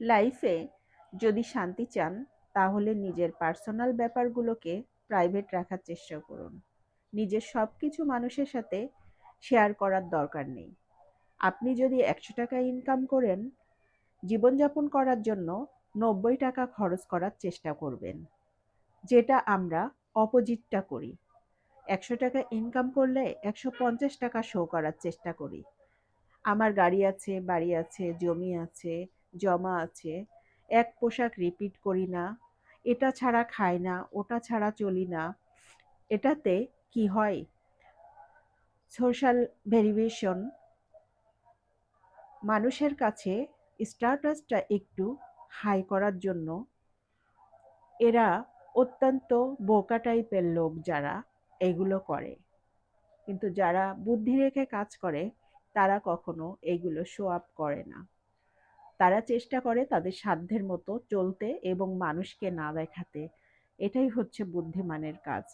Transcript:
লাইফে যদি শান্তি চান, তাহলে নিজের পার্সোনাল ব্যাপারগুলোকে প্রাইভেট রাখার চেষ্টা করুন। নিজের সব কিছু মানুষের সাথে শেয়ার করার দরকার নেই। আপনি যদি একশো টাকা ইনকাম করেন, জীবনযাপন করার জন্য নব্বই টাকা খরচ করার চেষ্টা করবেন। যেটা আমরা অপোজিটটা করি। একশো টাকা ইনকাম করলে একশো পঞ্চাশ টাকা শো করার চেষ্টা করি। আমার গাড়ি আছে, বাড়ি আছে, জমি আছে জমা আছে, এক পোশাক রিপিট করি না, এটা ছাড়া খাই না, ওটা ছাড়া চলি না, এটাতে কি হয়? সোশ্যাল ভেরিয়েশন মানুষের কাছে স্ট্যাটাসটা একটু হাই করার জন্য এরা অত্যন্ত বোকা টাইপের লোক যারা এগুলো করে। কিন্তু যারা বুদ্ধি রেখে কাজ করে, তারা কখনো এগুলো শো আপ করে না। তারা চেষ্টা করে তাদের সাধ্যের মতো চলতে এবং মানুষকে না দেখাতে। এটাই হচ্ছে বুদ্ধিমানের কাজ।